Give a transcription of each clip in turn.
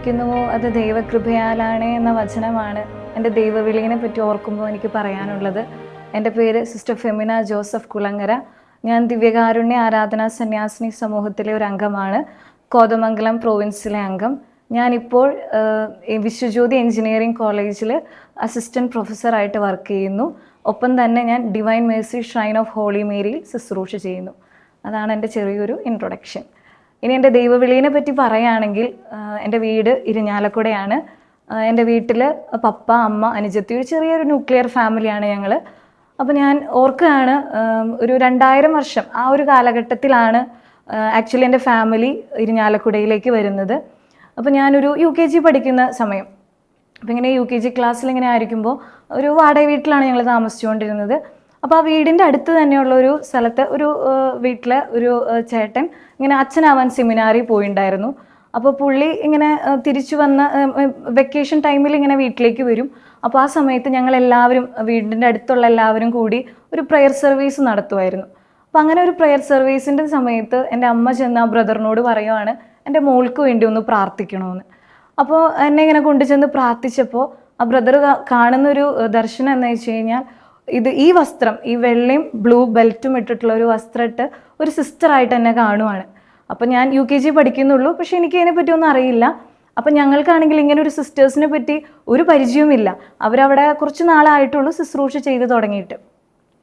ജീവിക്കുന്നുവോ അത് ദൈവകൃപയാലാണ് എന്ന വചനമാണ് എന്റെ ദൈവവിളിയെ പറ്റി ഓർക്കുമ്പോൾ എനിക്ക് പറയാനുള്ളത്. എന്റെ പേര് സിസ്റ്റർ ഫെമിന ജോസഫ് കുളങ്ങര. ഞാൻ ദിവ്യകാരുണ്യ ആരാധനാ സന്യാസിനി സമൂഹത്തിലെ ഒരു അംഗമാണ്. കോതമംഗലം പ്രോവിൻസിലെ അംഗം. ഞാനിപ്പോൾ വിശ്വജ്യോതി എഞ്ചിനീയറിംഗ് കോളേജിൽ അസിസ്റ്റന്റ് പ്രൊഫസറായിട്ട് വർക്ക് ചെയ്യുന്നു. ഒപ്പം തന്നെ ഞാൻ divine mercy shrine of holy മേരിയിൽ ശുശ്രൂഷ ചെയ്യുന്നു. അതാണ് എന്റെ ചെറിയൊരു ഇൻട്രൊഡക്ഷൻ ഇനി എന്റെ ദൈവവിളിയെ പറ്റി പറയുകയാണെങ്കിൽ എന്റെ വീട് ഇരിഞ്ഞാലക്കുടയാണ്. എന്റെ വീട്ടിൽ പപ്പ അമ്മ അനുജത്തി ഒരു ചെറിയൊരു ന്യൂക്ലിയർ ഫാമിലിയാണ് ഞങ്ങൾ അപ്പോൾ ഞാൻ ഓർക്കുകയാണ് ഒരു രണ്ടായിരം വർഷം ആ ഒരു കാലഘട്ടത്തിലാണ് ആക്ച്വലി എന്റെ ഫാമിലി ഇരിഞ്ഞാലക്കുടയിലേക്ക് വരുന്നത്. അപ്പോൾ ഞാനൊരു യു കെ ജി പഠിക്കുന്ന സമയം. അപ്പോൾ ഇങ്ങനെ യു കെ ജി ക്ലാസ്സിൽ ഇങ്ങനെ ആയിരിക്കുമ്പോൾ ഒരു വാടക വീട്ടിലാണ് ഞങ്ങൾ താമസിച്ചുകൊണ്ടിരുന്നത്. അപ്പോൾ ആ വീടിന്റെ അടുത്ത് തന്നെയുള്ള ഒരു സ്ഥലത്ത് ഒരു വീട്ടിലെ ഒരു ചേട്ടൻ ഇങ്ങനെ അച്ഛനാവാൻ സെമിനാറിൽ പോയിണ്ടായിരുന്നു. അപ്പോൾ പുള്ളി ഇങ്ങനെ തിരിച്ചു വന്ന വെക്കേഷൻ ടൈമിൽ ഇങ്ങനെ വീട്ടിലേക്ക് വരും. അപ്പോൾ ആ സമയത്ത് ഞങ്ങൾ എല്ലാവരും വീടിന്റെ അടുത്തുള്ള എല്ലാവരും കൂടി ഒരു പ്രെയർ സർവീസ് നടത്തുമായിരുന്നു അപ്പോൾ അങ്ങനെ ഒരു പ്രെയർ സർവീസിന്റെ സമയത്ത് എന്റെ അമ്മ ചെന്ന് ആ ബ്രദറിനോട് പറയുവാണ് എന്റെ മോൾക്ക് വേണ്ടി ഒന്ന് പ്രാർത്ഥിക്കണമെന്ന് അപ്പോൾ എന്നെ ഇങ്ങനെ കൊണ്ടുചെന്ന് പ്രാർത്ഥിച്ചപ്പോൾ ആ ബ്രദർ കാണുന്നൊരു ദർശനം എന്ന് വെച്ച് കഴിഞ്ഞാൽ ഇത് ഈ വസ്ത്രം ഈ വെള്ളയും ബ്ലൂ ബെൽറ്റും ഇട്ടിട്ടുള്ള ഒരു വസ്ത്രം ഇട്ട് ഒരു സിസ്റ്ററായിട്ട് എന്നെ കാണുവാണ്. അപ്പം ഞാൻ യു കെ ജി പഠിക്കുന്നുള്ളൂ പക്ഷേ എനിക്ക് അതിനെപ്പറ്റി ഒന്നും അറിയില്ല. അപ്പം ഞങ്ങൾക്കാണെങ്കിൽ ഇങ്ങനെ ഒരു സിസ്റ്റേഴ്സിനെ പറ്റി ഒരു പരിചയവുമില്ല. അവരവിടെ കുറച്ച് നാളായിട്ടുള്ളൂ ശുശ്രൂഷ ചെയ്ത് തുടങ്ങിയിട്ട്.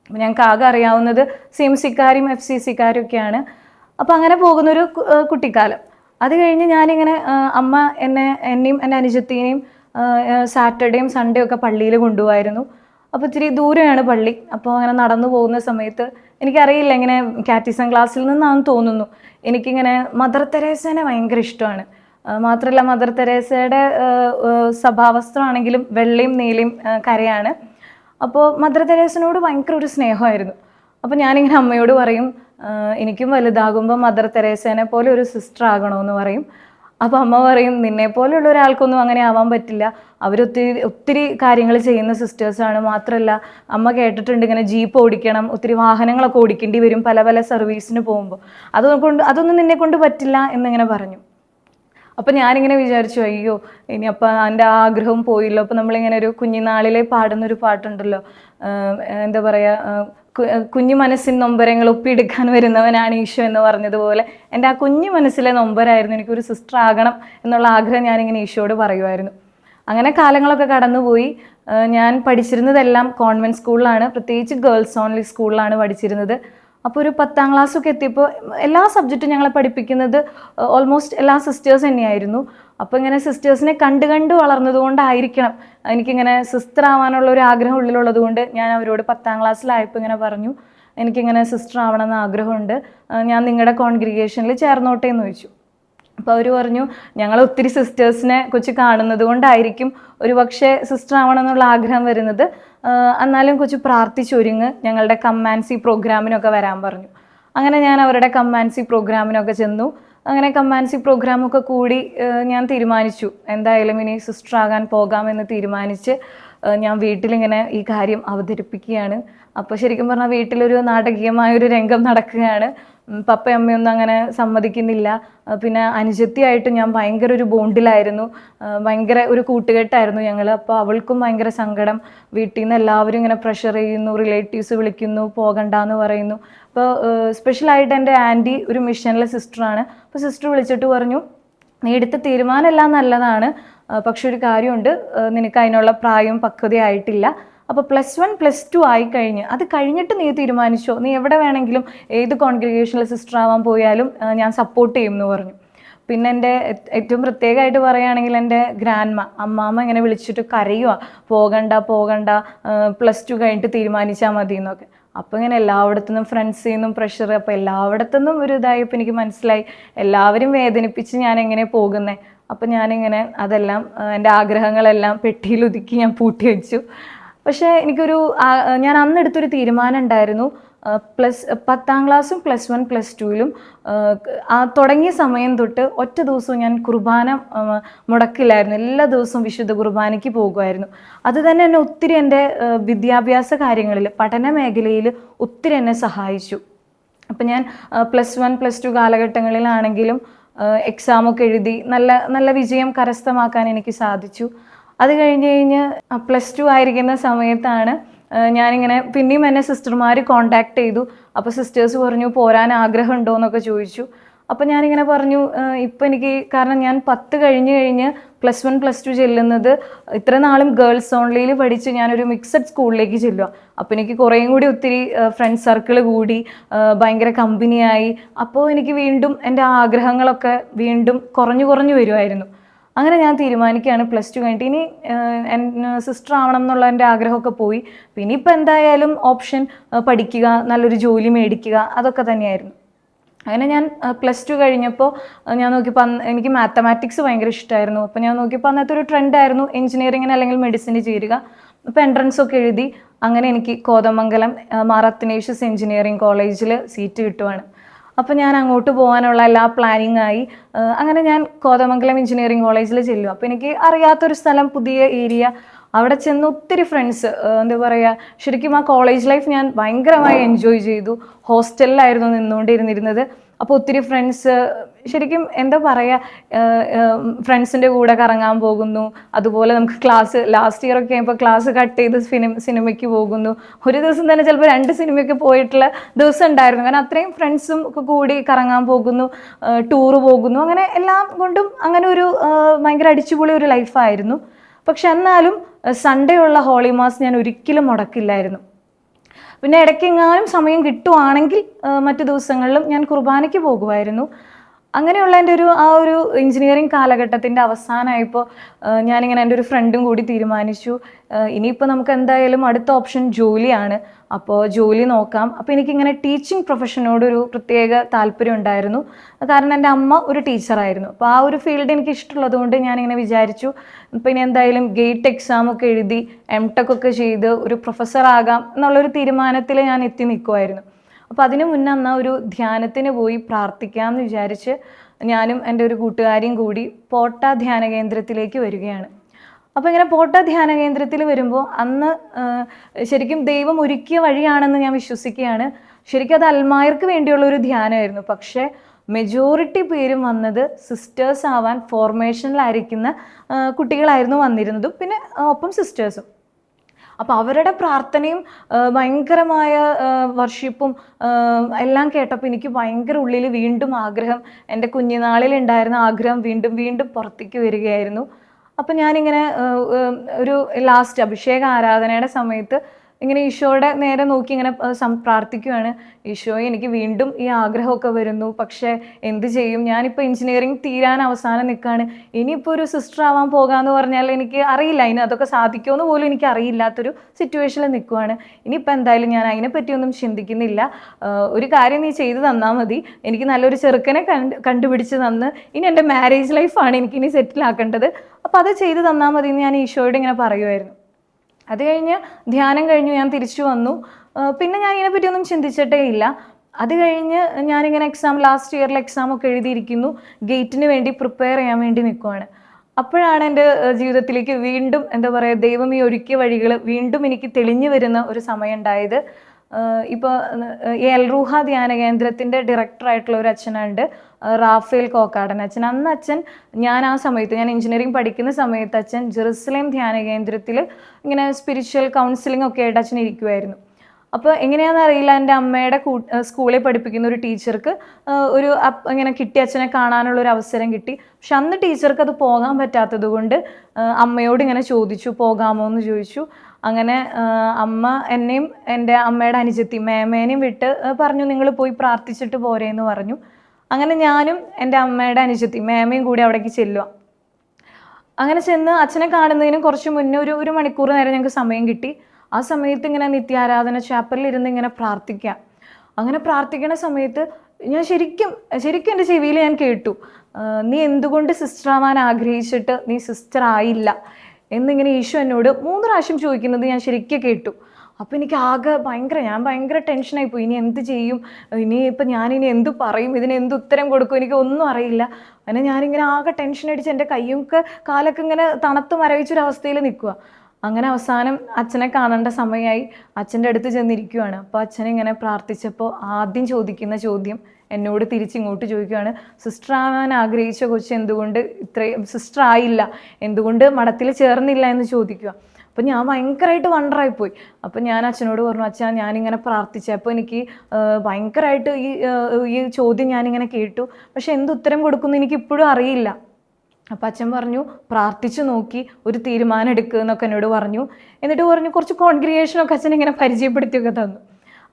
അപ്പം ഞങ്ങൾക്ക് ആകെ അറിയാവുന്നത് സി എം സിക്കാരും എഫ് സി സിക്കാരും ഒക്കെയാണ് അപ്പം അങ്ങനെ പോകുന്നൊരു കുട്ടിക്കാലം. അത് കഴിഞ്ഞ് ഞാനിങ്ങനെ അമ്മ എന്നെ എന്നെയും എന്റെ അനുജത്തിനെയും സാറ്റർഡേയും സൺഡേ ഒക്കെ പള്ളിയിൽ കൊണ്ടുപോകായിരുന്നു അപ്പോൾ ഇച്ചിരി ദൂരെയാണ് പള്ളി. അപ്പോൾ അങ്ങനെ നടന്നു പോകുന്ന സമയത്ത് എനിക്കറിയില്ല ഇങ്ങനെ കാറ്റിസം ക്ലാസ്സിൽ നിന്നാണെന്ന് തോന്നുന്നു. എനിക്കിങ്ങനെ മദർ തെരേസേനെ ഭയങ്കര ഇഷ്ടമാണ്. മാത്രമല്ല മദർ തെരേസയുടെ സഭാവസ്ത്രമാണെങ്കിലും വെള്ളയും നീലയും കരയാണ്. അപ്പോൾ മദർ തെരേസനോട് ഭയങ്കര ഒരു സ്നേഹമായിരുന്നു. അപ്പോൾ ഞാനിങ്ങനെ അമ്മയോട് പറയും എനിക്കും വലുതാകുമ്പോൾ മദർ തെരേസേനെ പോലെ ഒരു സിസ്റ്റർ ആകണമെന്ന് പറയും. അപ്പോൾ അമ്മ പറയും നിന്നെ പോലെയുള്ള ഒരാൾക്കൊന്നും അങ്ങനെ ആവാൻ പറ്റില്ല. അവരൊത്തിരി ഒത്തിരി കാര്യങ്ങൾ ചെയ്യുന്ന സിസ്റ്റേഴ്സാണ് മാത്രമല്ല അമ്മ കേട്ടിട്ടുണ്ട് ഇങ്ങനെ ജീപ്പ് ഓടിക്കണം ഒത്തിരി വാഹനങ്ങളൊക്കെ ഓടിക്കേണ്ടി വരും പല പല സർവീസിന് പോകുമ്പോൾ അതുകൊണ്ട് അതൊന്നും നിന്നെ കൊണ്ട് പറ്റില്ല എന്നിങ്ങനെ പറഞ്ഞു. അപ്പം ഞാനിങ്ങനെ വിചാരിച്ചു അയ്യോ ഇനി അപ്പം എന്റെ ആഗ്രഹം പോയില്ലോ. അപ്പം നമ്മളിങ്ങനെ ഒരു കുഞ്ഞിനാളിലെ പാടുന്നൊരു പാട്ടുണ്ടല്ലോ. എന്താ പറയുക കുഞ്ഞു മനസ്സിൻ നൊമ്പരങ്ങൾ ഒപ്പിയെടുക്കാൻ വരുന്നവനാണ് ഈശോ എന്ന് പറഞ്ഞതുപോലെ എന്റെ ആ കുഞ്ഞു മനസ്സിലെ നൊമ്പരായിരുന്നു എനിക്കൊരു സിസ്റ്റർ ആകണം എന്നുള്ള ആഗ്രഹം ഞാനിങ്ങനെ ഈശോയോട് പറയുമായിരുന്നു. അങ്ങനെ കാലങ്ങളൊക്കെ കടന്നുപോയി. ഞാൻ പഠിച്ചിരുന്നതെല്ലാം കോൺവെന്റ് സ്കൂളിലാണ് പ്രത്യേകിച്ച് ഗേൾസ് ഓൺലി സ്കൂളിലാണ് പഠിച്ചിരുന്നത്. അപ്പോൾ ഒരു പത്താം ക്ലാസ്സൊക്കെ എത്തിയപ്പോൾ എല്ലാ സബ്ജക്റ്റും ഞങ്ങളെ പഠിപ്പിക്കുന്നത് ഓൾമോസ്റ്റ് എല്ലാ സിസ്റ്റേഴ്സ് തന്നെയായിരുന്നു അപ്പോൾ ഇങ്ങനെ സിസ്റ്റേഴ്സിനെ കണ്ട് കണ്ട് വളർന്നത് കൊണ്ടായിരിക്കണം എനിക്കിങ്ങനെ സിസ്റ്റർ ആവാനുള്ള ഒരു ആഗ്രഹം ഉള്ളിലുള്ളത് കൊണ്ട് ഞാൻ അവരോട് പത്താം ക്ലാസ്സിലായപ്പോൾ ഇങ്ങനെ പറഞ്ഞു എനിക്കിങ്ങനെ സിസ്റ്റർ ആവണമെന്ന് ആഗ്രഹമുണ്ട് ഞാൻ നിങ്ങളുടെ കോൺഗ്രിഗേഷനിൽ ചേർന്നോട്ടെ എന്ന് ചോദിച്ചു. അപ്പോൾ അവർ പറഞ്ഞു ഞങ്ങൾ ഒത്തിരി സിസ്റ്റേഴ്സിനെ കൊച്ചു കാണുന്നത് കൊണ്ടായിരിക്കും ഒരു പക്ഷേ സിസ്റ്റർ ആവണമെന്നുള്ള ആഗ്രഹം വരുന്നത്. എന്നാലും കൊച്ചു പ്രാർത്ഥിച്ചൊരുങ്ങ് ഞങ്ങളുടെ കമ്മാൻസി പ്രോഗ്രാമിനൊക്കെ വരാൻ പറഞ്ഞു. അങ്ങനെ ഞാൻ അവരുടെ കമ്മാൻസി പ്രോഗ്രാമിനൊക്കെ ചെന്നു. അങ്ങനെ കമ്മാൻസി പ്രോഗ്രാമൊക്കെ കൂടി ഞാൻ തീരുമാനിച്ചു. എന്തായാലും ഇനി സിസ്റ്റർ ആകാൻ പോകാമെന്ന് തീരുമാനിച്ച് ഞാൻ വീട്ടിലിങ്ങനെ ഈ കാര്യം അവതരിപ്പിക്കുകയാണ്. അപ്പോൾ ശരിക്കും പറഞ്ഞാൽ വീട്ടിലൊരു നാടകീയമായ ഒരു രംഗം നടക്കുകയാണ്. ഉം പപ്പയും അമ്മയൊന്നും അങ്ങനെ സമ്മതിക്കുന്നില്ല. പിന്നെ അനുജത്തിയായിട്ട് ഞാൻ ഭയങ്കര ഒരു ബോണ്ടിലായിരുന്നു. ഭയങ്കര ഒരു കൂട്ടുകെട്ടായിരുന്നു ഞങ്ങൾ അപ്പോൾ അവൾക്കും ഭയങ്കര സങ്കടം. വീട്ടിൽ നിന്ന് എല്ലാവരും ഇങ്ങനെ പ്രഷർ ചെയ്യുന്നു റിലേറ്റീവ്സ് വിളിക്കുന്നു പോകണ്ട എന്ന് പറയുന്നു അപ്പോൾ സ്പെഷ്യലായിട്ട് എന്റെ ആന്റി ഒരു മിഷനിലെ സിസ്റ്ററാണ് അപ്പോൾ സിസ്റ്റർ വിളിച്ചിട്ട് പറഞ്ഞു നീ എടുത്ത തീരുമാനമെല്ലാം നല്ലതാണ്. പക്ഷെ ഒരു കാര്യമുണ്ട്. നിനക്ക് അതിനുള്ള പ്രായം പക്വതയായിട്ടില്ല. അപ്പോൾ പ്ലസ് വൺ പ്ലസ് ടു ആയി കഴിഞ്ഞ് അത് കഴിഞ്ഞിട്ട് നീ തീരുമാനിച്ചോ? നീ എവിടെ വേണമെങ്കിലും ഏത് കോൺഗ്രിഗേഷനിൽ സിസ്റ്റർ ആവാൻ പോയാലും ഞാൻ സപ്പോർട്ട് ചെയ്യും എന്ന് പറഞ്ഞു. പിന്നെ എന്റെ ഏറ്റവും പ്രത്യേകമായിട്ട് പറയുകയാണെങ്കിൽ എന്റെ ഗ്രാൻഡ്മ അമ്മാമ്മ ഇങ്ങനെ വിളിച്ചിട്ട് കരയുക പോകണ്ട പോകണ്ട പ്ലസ് ടു കഴിഞ്ഞിട്ട് തീരുമാനിച്ചാൽ മതി എന്നൊക്കെ അപ്പോൾ ഇങ്ങനെ എല്ലായിടത്തു നിന്നും ഫ്രണ്ട്സിൽ നിന്നും പ്രഷർ അപ്പോൾ എല്ലായിടത്തുനിന്നും ഒരു ഇതായപ്പോൾ എനിക്ക് മനസ്സിലായി. എല്ലാവരും വേദനിപ്പിച്ച് ഞാൻ എങ്ങനെ പോകുന്നത് അപ്പോൾ ഞാനിങ്ങനെ അതെല്ലാം എന്റെ ആഗ്രഹങ്ങളെല്ലാം പെട്ടിയിൽ ഒതുക്കി ഞാൻ പൂട്ടി വെച്ചു പക്ഷേ എനിക്കൊരു ഞാൻ അന്ന് എടുത്തൊരു തീരുമാനം ഉണ്ടായിരുന്നു പ്ലസ് പത്താം ക്ലാസ്സും പ്ലസ് വൺ പ്ലസ് ടുവിലും ആ തുടങ്ങിയ സമയം തൊട്ട് ഒറ്റ ദിവസവും ഞാൻ കുർബാന മുടക്കില്ലായിരുന്നു. എല്ലാ ദിവസവും വിശുദ്ധ കുർബാനയ്ക്ക് പോകുമായിരുന്നു. അത് തന്നെ എന്നെ ഒത്തിരി എന്റെ വിദ്യാഭ്യാസ കാര്യങ്ങളിൽ പഠന മേഖലയിൽ ഒത്തിരി എന്നെ സഹായിച്ചു. അപ്പം ഞാൻ പ്ലസ് വൺ പ്ലസ് ടു കാലഘട്ടങ്ങളിലാണെങ്കിലും എക്സാമൊക്കെ എഴുതി നല്ല നല്ല വിജയം കരസ്ഥമാക്കാൻ എനിക്ക് സാധിച്ചു. അത് കഴിഞ്ഞ് കഴിഞ്ഞ് പ്ലസ് ടു ആയിരിക്കുന്ന സമയത്താണ് ഞാനിങ്ങനെ പിന്നെയും എന്നെ സിസ്റ്റർമാർ കോണ്ടാക്ട് ചെയ്തു. അപ്പോൾ സിസ്റ്റേഴ്സ് പറഞ്ഞു പോരാൻ ആഗ്രഹം ഉണ്ടോ എന്നൊക്കെ ചോദിച്ചു. അപ്പോൾ ഞാനിങ്ങനെ പറഞ്ഞു ഇപ്പം എനിക്ക് കാരണം ഞാൻ പത്ത് കഴിഞ്ഞ് കഴിഞ്ഞ് പ്ലസ് വൺ പ്ലസ് ടു ചെല്ലുന്നത് ഇത്ര നാളും ഗേൾസ് ഓൺലിയിൽ പഠിച്ച് ഞാനൊരു മിക്സഡ് സ്കൂളിലേക്ക് ചെല്ലുക അപ്പോൾ എനിക്ക് കുറേയും കൂടി ഒത്തിരി ഫ്രണ്ട് സർക്കിൾ കൂടി ഭയങ്കര കമ്പനിയായി അപ്പോൾ എനിക്ക് വീണ്ടും എന്റെ ആഗ്രഹങ്ങളൊക്കെ വീണ്ടും കുറഞ്ഞു കുറഞ്ഞു വരുമായിരുന്നു അങ്ങനെ ഞാൻ തീരുമാനിക്കുകയാണ്. പ്ലസ് ടു കഴിഞ്ഞിട്ട് ഇനി സിസ്റ്റർ ആവണം എന്നുള്ള എന്റെ ആഗ്രഹമൊക്കെ പോയി. പിന്നെ ഇപ്പം എന്തായാലും ഓപ്ഷൻ പഠിക്കുക നല്ലൊരു ജോലി മേടിക്കുക അതൊക്കെ തന്നെയായിരുന്നു. അങ്ങനെ ഞാൻ പ്ലസ് ടു കഴിഞ്ഞപ്പോൾ ഞാൻ നോക്കിയപ്പോൾ എനിക്ക് മാത്തമാറ്റിക്സ് ഭയങ്കര ഇഷ്ടമായിരുന്നു അപ്പോൾ ഞാൻ നോക്കിയപ്പോൾ അന്നത്തെ ഒരു ട്രെൻഡായിരുന്നു എഞ്ചിനീയറിങ്ങിന് അല്ലെങ്കിൽ മെഡിസിന് ചേരുക. അപ്പോൾ എൻട്രൻസ് ഒക്കെ എഴുതി അങ്ങനെ എനിക്ക് കോതമംഗലം എഞ്ചിനീയറിങ് എഞ്ചിനീയറിംഗ് കോളേജിൽ സീറ്റ് കിട്ടുവാണ്. അപ്പോൾ ഞാൻ അങ്ങോട്ട് പോകാനുള്ള എല്ലാ പ്ലാനിങ് ആയി. അങ്ങനെ ഞാൻ കോതമംഗലം എഞ്ചിനീയറിംഗ് കോളേജിൽ ചെല്ലും. അപ്പോൾ എനിക്ക് അറിയാത്തൊരു സ്ഥലം പുതിയ ഏരിയ അവിടെ ചെന്ന് ഒത്തിരി ഫ്രണ്ട്സ് എന്താ പറയുക ശരിക്കും ആ കോളേജ് ലൈഫ് ഞാൻ ഭയങ്കരമായി എൻജോയ് ചെയ്തു. ഹോസ്റ്റലിലായിരുന്നു നിന്നുകൊണ്ടിരുന്നിരുന്നത്. അപ്പോൾ ഒത്തിരി ഫ്രണ്ട്സ് ശരിക്കും എന്താ പറയുക ഫ്രണ്ട്സിന്റെ കൂടെ കറങ്ങാൻ പോകുന്നു. അതുപോലെ നമുക്ക് ക്ലാസ് ലാസ്റ്റ് ഇയർ ഒക്കെ ആയപ്പോൾ ക്ലാസ് കട്ട് ചെയ്ത് സിനിമ സിനിമയ്ക്ക് പോകുന്നു. ഒരു ദിവസം തന്നെ ചിലപ്പോൾ രണ്ട് സിനിമയ്ക്ക് പോയിട്ടുള്ള ദിവസം ഉണ്ടായിരുന്നു. കാരണം അത്രയും ഫ്രണ്ട്സും ഒക്കെ കൂടി കറങ്ങാൻ പോകുന്നു ടൂറ് പോകുന്നു. അങ്ങനെ എല്ലാം കൊണ്ടും അങ്ങനെ ഒരു ഭയങ്കര അടിച്ചുപൊളി ഒരു ലൈഫായിരുന്നു പക്ഷെ എന്നാലും സൺഡേ ഉള്ള ഹോളി മാസ് ഞാൻ ഒരിക്കലും മുടക്കില്ലായിരുന്നു. പിന്നെ ഇടയ്ക്കെങ്ങാനും സമയം കിട്ടുവാണെങ്കിൽ മറ്റു ദിവസങ്ങളിലും ഞാൻ കുർബാനയ്ക്ക് പോകുമായിരുന്നു. അങ്ങനെയുള്ള എന്റെ ഒരു ആ ഒരു എഞ്ചിനീയറിംഗ് കാലഘട്ടത്തിന്റെ അവസാനമായപ്പോൾ ഞാനിങ്ങനെ എന്റെ ഒരു ഫ്രണ്ടും കൂടി തീരുമാനിച്ചു. ഇനിയിപ്പോൾ നമുക്ക് എന്തായാലും അടുത്ത ഓപ്ഷൻ ജോലിയാണ്. അപ്പോൾ ജോലി നോക്കാം. അപ്പോൾ എനിക്കിങ്ങനെ ടീച്ചിങ് പ്രൊഫഷനോടൊരു പ്രത്യേക താല്പര്യം ഉണ്ടായിരുന്നു. കാരണം എന്റെ അമ്മ ഒരു ടീച്ചറായിരുന്നു. അപ്പോൾ ആ ഒരു ഫീൽഡ് എനിക്ക് ഇഷ്ടമുള്ളത് കൊണ്ട് ഞാനിങ്ങനെ വിചാരിച്ചു ഇപ്പം ഇനി എന്തായാലും ഗേറ്റ് എക്സാം ഒക്കെ എഴുതി എം ടെക് ഒക്കെ ചെയ്ത് ഒരു പ്രൊഫസറാകാം എന്നുള്ളൊരു തീരുമാനത്തിൽ ഞാൻ എത്തി നിൽക്കുമായിരുന്നു അപ്പോൾ അതിനു മുന്നേ അന്ന് ഒരു ധ്യാനത്തിന് പോയി പ്രാർത്ഥിക്കാമെന്ന് വിചാരിച്ച് ഞാനും എന്റെ ഒരു കൂട്ടുകാരിയും കൂടി പോട്ട ധ്യാന കേന്ദ്രത്തിലേക്ക് വരികയാണ്. അപ്പോൾ ഇങ്ങനെ പോട്ട ധ്യാന കേന്ദ്രത്തിൽ വരുമ്പോൾ അന്ന് ശരിക്കും ദൈവം ഒരുക്കിയ വഴിയാണെന്ന് ഞാൻ വിശ്വസിക്കുകയാണ്. ശരിക്കും അത് അൽമായർക്ക് വേണ്ടിയുള്ള ഒരു ധ്യാനമായിരുന്നു. പക്ഷേ മെജോറിറ്റി പേരും വന്നത് സിസ്റ്റേഴ്സ് ആവാൻ ഫോർമേഷനിലായിരിക്കുന്ന കുട്ടികളായിരുന്നു വന്നിരുന്നതും. പിന്നെ ഒപ്പം സിസ്റ്റേഴ്സും അപ്പോൾ അവരുടെ പ്രാർത്ഥനയും ഭയങ്കരമായ വർഷിപ്പും എല്ലാം കേട്ടപ്പോൾ എനിക്ക് ഭയങ്കര ഉള്ളിൽ വീണ്ടും ആഗ്രഹം എന്റെ കുഞ്ഞുനാളിൽ ഉണ്ടായിരുന്ന ആഗ്രഹം വീണ്ടും വീണ്ടും പുറത്തേക്ക് വരികയായിരുന്നു. അപ്പം ഞാനിങ്ങനെ ഒരു ലാസ്റ്റ് അഭിഷേക ആരാധനയുടെ സമയത്ത് ഇങ്ങനെ ഈശോയുടെ നേരെ നോക്കി ഇങ്ങനെ പ്രാർത്ഥിക്കുകയാണ് ഈശോയെ എനിക്ക് വീണ്ടും ഈ ആഗ്രഹമൊക്കെ വരുന്നു. പക്ഷേ എന്ത് ചെയ്യും? ഞാനിപ്പോൾ എഞ്ചിനീയറിംഗ് തീരാൻ അവസാനം നിൽക്കുകയാണ് ഇനിയിപ്പോൾ ഒരു സിസ്റ്റർ ആവാൻ പോകാമെന്ന് പറഞ്ഞാൽ എനിക്ക് അറിയില്ല. അതിന് അതൊക്കെ സാധിക്കുമെന്ന് പോലും എനിക്ക് അറിയില്ലാത്തൊരു സിറ്റുവേഷനിൽ നിൽക്കുവാണ് ഇനിയിപ്പോൾ എന്തായാലും ഞാൻ അതിനെ പറ്റിയൊന്നും ചിന്തിക്കുന്നില്ല ഒരു കാര്യം നീ ചെയ്തു തന്നാൽ മതി. എനിക്ക് നല്ലൊരു ചെറുക്കനെ കണ്ട് കണ്ടുപിടിച്ച് തന്ന് ഇനി എന്റെ മാരേജ് ലൈഫാണ് എനിക്കിനി സെറ്റിൽ ആക്കേണ്ടത്. അപ്പോൾ അത് ചെയ്തു തന്നാൽ മതി എന്ന് ഞാൻ ഈശോയോട് ഇങ്ങനെ പറയുമായിരുന്നു അത് കഴിഞ്ഞ് ധ്യാനം കഴിഞ്ഞു ഞാൻ തിരിച്ചു വന്നു. പിന്നെ ഞാൻ ഇതിനെ ഒന്നും ചിന്തിച്ചിട്ടേ ഇല്ല. അത് കഴിഞ്ഞ് ഞാനിങ്ങനെ എക്സാം ലാസ്റ്റ് ഇയറിൽ എക്സാം ഒക്കെ എഴുതിയിരിക്കുന്നു. ഗേറ്റിന് വേണ്ടി പ്രിപ്പയർ ചെയ്യാൻ വേണ്ടി നിൽക്കുവാണ് അപ്പോഴാണ് എന്റെ ജീവിതത്തിലേക്ക് വീണ്ടും എന്താ പറയുക ദൈവം ഈ ഒരുക്കിയ വഴികൾ വീണ്ടും എനിക്ക് തെളിഞ്ഞു വരുന്ന ഒരു സമയം ഉണ്ടായത്. ഇപ്പോൾ എൽ റൂഹ ധ്യാന കേന്ദ്രത്തിന്റെ ഡയറക്ടറായിട്ടുള്ള ഒരു അച്ഛനുണ്ട് റാഫേൽ കോക്കാടൻ അച്ഛൻ. അന്ന് അച്ഛൻ ഞാൻ ആ സമയത്ത് ഞാൻ എഞ്ചിനീയറിംഗ് പഠിക്കുന്ന സമയത്ത് അച്ഛൻ ജെറുസലേം ധ്യാന കേന്ദ്രത്തിൽ ഇങ്ങനെ സ്പിരിച്വൽ കൗൺസിലിംഗ് ഒക്കെ ആയിട്ട് അച്ഛൻ ഇരിക്കുമായിരുന്നു അപ്പോൾ എങ്ങനെയാണെന്ന് അറിയില്ല എന്റെ അമ്മയുടെ കൂ സ്കൂളിൽ പഠിപ്പിക്കുന്ന ഒരു ടീച്ചർക്ക് ഒരു ഇങ്ങനെ കിട്ടി അച്ഛനെ കാണാനുള്ള ഒരു അവസരം കിട്ടി. പക്ഷെ അന്ന് ടീച്ചർക്ക് അത് പോകാൻ പറ്റാത്തത് കൊണ്ട് അമ്മയോട് ഇങ്ങനെ ചോദിച്ചു പോകാമോ? എന്ന് ചോദിച്ചു. അങ്ങനെ അമ്മ എന്നെയും എന്റെ അമ്മയുടെ അനുജത്തി മേമേനെയും വിട്ട് പറഞ്ഞു നിങ്ങൾ പോയി പ്രാർത്ഥിച്ചിട്ട് പോരേ എന്ന് പറഞ്ഞു. അങ്ങനെ ഞാനും എന്റെ അമ്മയുടെ അനുജത്തി മേമയും കൂടി അവിടേക്ക് ചെല്ലുക അങ്ങനെ ചെന്ന് അച്ഛനെ കാണുന്നതിന് കുറച്ച് മുന്നേ ഒരു ഒരു മണിക്കൂർ നേരം ഞങ്ങൾക്ക് സമയം കിട്ടി. ആ സമയത്ത് ഇങ്ങനെ നിത്യാരാധന ചാപ്പലിൽ ഇരുന്ന് ഇങ്ങനെ പ്രാർത്ഥിക്കാം. അങ്ങനെ പ്രാർത്ഥിക്കുന്ന സമയത്ത് ഞാൻ ശരിക്കും ശരിക്കും എന്റെ ചെവിയിൽ ഞാൻ കേട്ടു. നീ എന്തുകൊണ്ട് സിസ്റ്റർ ആവാൻ ആഗ്രഹിച്ചിട്ട് നീ സിസ്റ്റർ ആയില്ല? എന്നിങ്ങനെ ഈശോ എന്നോട് മൂന്ന് പ്രാവശ്യം ചോദിക്കുന്നത് ഞാൻ ശരിക്കും കേട്ടു. അപ്പോൾ എനിക്ക് ആകെ ഭയങ്കര ഞാൻ ഭയങ്കര ടെൻഷനായി പോയി. ഇനി എന്ത് ചെയ്യും? ഇനി ഇപ്പം ഞാനിനി എന്ത് പറയും? ഇതിന് എന്ത് ഉത്തരം കൊടുക്കും? എനിക്ക് ഒന്നും അറിയില്ല. അങ്ങനെ ഞാനിങ്ങനെ ആകെ ടെൻഷൻ അടിച്ച് എന്റെ കയ്യൊക്കെ കാലൊക്കെ ഇങ്ങനെ തണുത്ത് മരവിച്ചൊരവസ്ഥയിൽ നിൽക്കുക അങ്ങനെ അവസാനം അച്ഛനെ കാണേണ്ട സമയമായി. അച്ഛന്റെ അടുത്ത് ചെന്നിരിക്കുവാണ്. അപ്പോൾ അച്ഛനെ ഇങ്ങനെ പ്രാർത്ഥിച്ചപ്പോൾ ആദ്യം ചോദിക്കുന്ന ചോദ്യം എന്നോട് തിരിച്ചിങ്ങോട്ട് ചോദിക്കുകയാണ് സിസ്റ്റർ ആവാൻ ആഗ്രഹിച്ച കൊച്ചു എന്തുകൊണ്ട് ഇത്രയും സിസ്റ്റർ ആയില്ല എന്തുകൊണ്ട് മഠത്തിൽ ചേർന്നില്ല എന്ന് ചോദിക്കുക. അപ്പം ഞാൻ ഭയങ്കരമായിട്ട് വണ്ടറായിപ്പോയി അപ്പം ഞാൻ അച്ഛനോട് പറഞ്ഞു അച്ഛാ ഞാനിങ്ങനെ പ്രാർത്ഥിച്ചു. അപ്പോൾ എനിക്ക് ഭയങ്കരമായിട്ട് ഈ ഈ ചോദ്യം ഞാനിങ്ങനെ കേട്ടു. പക്ഷെ എന്ത് ഉത്തരം കൊടുക്കുന്നു എനിക്ക് ഇപ്പോഴും അറിയില്ല. അപ്പം അച്ഛൻ പറഞ്ഞു പ്രാർത്ഥിച്ചു നോക്കി ഒരു തീരുമാനം എടുക്കുക എന്നൊക്കെ എന്നോട് പറഞ്ഞു. എന്നിട്ട് പറഞ്ഞു കുറച്ച് കോൺഗ്രിയേഷനൊക്കെ അച്ഛൻ ഇങ്ങനെ പരിചയപ്പെടുത്തിയൊക്കെ തന്നു.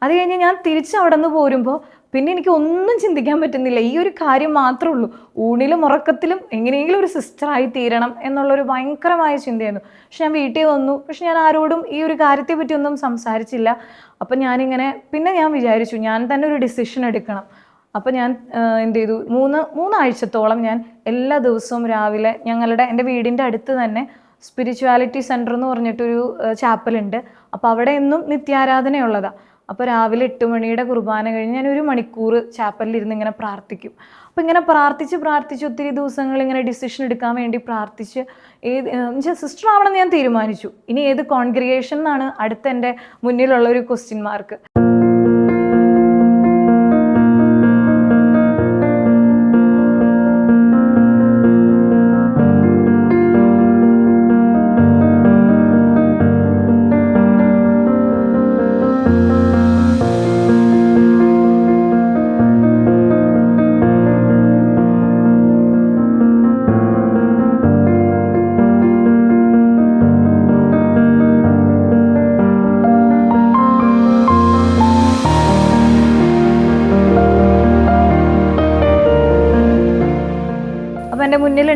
അത് കഴിഞ്ഞ് ഞാൻ തിരിച്ച് അവിടെ നിന്ന് പോരുമ്പോൾ പിന്നെ എനിക്ക് ഒന്നും ചിന്തിക്കാൻ പറ്റുന്നില്ല. ഈ ഒരു കാര്യം മാത്രമേ ഉള്ളൂ. ഊണിലും ഉറക്കത്തിലും എങ്ങനെയെങ്കിലും ഒരു സിസ്റ്ററായി തീരണം എന്നുള്ളൊരു ഭയങ്കരമായ ചിന്തയായിരുന്നു. പക്ഷെ ഞാൻ വീട്ടിൽ വന്നു. പക്ഷെ ഞാൻ ആരോടും ഈ ഒരു കാര്യത്തെ പറ്റിയൊന്നും സംസാരിച്ചില്ല. അപ്പം ഞാനിങ്ങനെ പിന്നെ ഞാൻ വിചാരിച്ചു ഞാൻ തന്നെ ഒരു ഡിസിഷൻ എടുക്കണം. അപ്പം ഞാൻ എന്ത് ചെയ്തു? മൂന്ന് മൂന്നാഴ്ചത്തോളം ഞാൻ എല്ലാ ദിവസവും രാവിലെ ഞങ്ങളുടെ എന്റെ വീടിന്റെ അടുത്ത് തന്നെ സ്പിരിച്വാലിറ്റി സെന്റർ എന്ന് പറഞ്ഞിട്ടൊരു ചാപ്പലുണ്ട് അപ്പോൾ അവിടെ എന്നും നിത്യാരാധനയുള്ളതാണ് അപ്പോൾ രാവിലെ എട്ട് മണിയുടെ കുർബാന കഴിഞ്ഞ് ഞാൻ ഒരു മണിക്കൂർ ചാപ്പലിലിരുന്ന് ഇങ്ങനെ പ്രാർത്ഥിക്കും. അപ്പോൾ ഇങ്ങനെ പ്രാർത്ഥിച്ച് പ്രാർത്ഥിച്ച് ഒത്തിരി ദിവസങ്ങൾ ഇങ്ങനെ ഡിസിഷൻ എടുക്കാൻ വേണ്ടി പ്രാർത്ഥിച്ച് ഏത് സിസ്റ്റർ ആവണമെന്ന് ഞാൻ തീരുമാനിച്ചു. ഇനി ഏത് കോൺഗ്രിഗേഷൻ എന്നാണ് അടുത്ത എന്റെ മുന്നിലുള്ള ഒരു ക്വസ്റ്റ്യൻ മാർക്ക്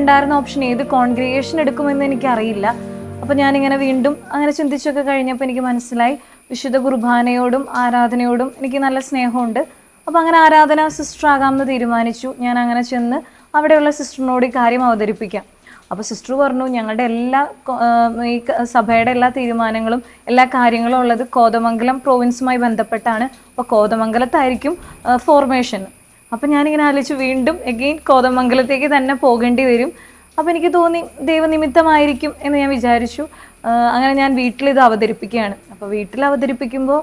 മുന്നിലുണ്ടായിരുന്ന ഓപ്ഷൻ ഏത് കോൺഗ്രിഗേഷൻ എടുക്കുമെന്ന് എനിക്കറിയില്ല. അപ്പോൾ ഞാനിങ്ങനെ വീണ്ടും അങ്ങനെ ചിന്തിച്ചൊക്കെ കഴിഞ്ഞപ്പോൾ എനിക്ക് മനസ്സിലായി. വിശുദ്ധ കുർബാനയോടും ആരാധനയോടും എനിക്ക് നല്ല സ്നേഹമുണ്ട്. അപ്പോൾ അങ്ങനെ ആരാധന സിസ്റ്റർ ആകാമെന്ന് തീരുമാനിച്ചു. ഞാൻ അങ്ങനെ ചെന്ന് അവിടെയുള്ള സിസ്റ്ററിനോട് ഈ കാര്യം അവതരിപ്പിക്കാം. അപ്പോൾ സിസ്റ്റർ പറഞ്ഞു ഞങ്ങളുടെ എല്ലാ ഈ സഭയുടെ എല്ലാ തീരുമാനങ്ങളും എല്ലാ കാര്യങ്ങളും ഉള്ളത് കോതമംഗലം പ്രോവിൻസുമായി ബന്ധപ്പെട്ടാണ്. അപ്പോൾ കോതമംഗലത്തായിരിക്കും ഫോർമേഷൻ അപ്പം ഞാനിങ്ങനെ ആലോചിച്ചു വീണ്ടും എഗെയിൻ കോതമംഗലത്തേക്ക് തന്നെ പോകേണ്ടി വരും. അപ്പോൾ എനിക്ക് തോന്നി ദൈവനിമിത്തമായിരിക്കും എന്ന് ഞാൻ വിചാരിച്ചു. അങ്ങനെ ഞാൻ വീട്ടിൽ ഇത് അവതരിപ്പിക്കുകയാണ്. അപ്പോൾ വീട്ടിൽ അവതരിപ്പിക്കുമ്പോൾ